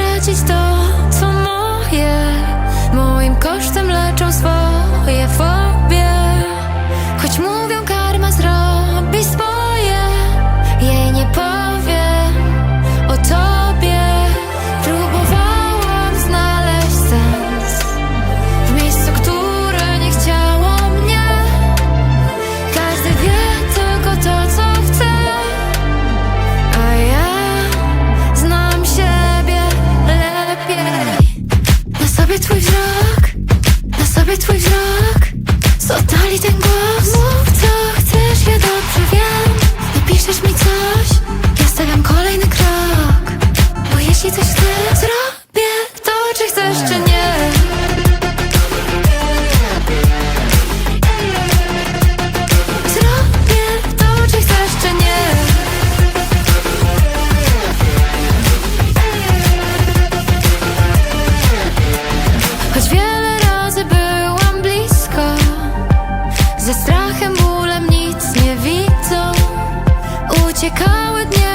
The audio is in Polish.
stracić to, co moje. Moim kosztem leczą swoje olacak So darling tengo amor you come with me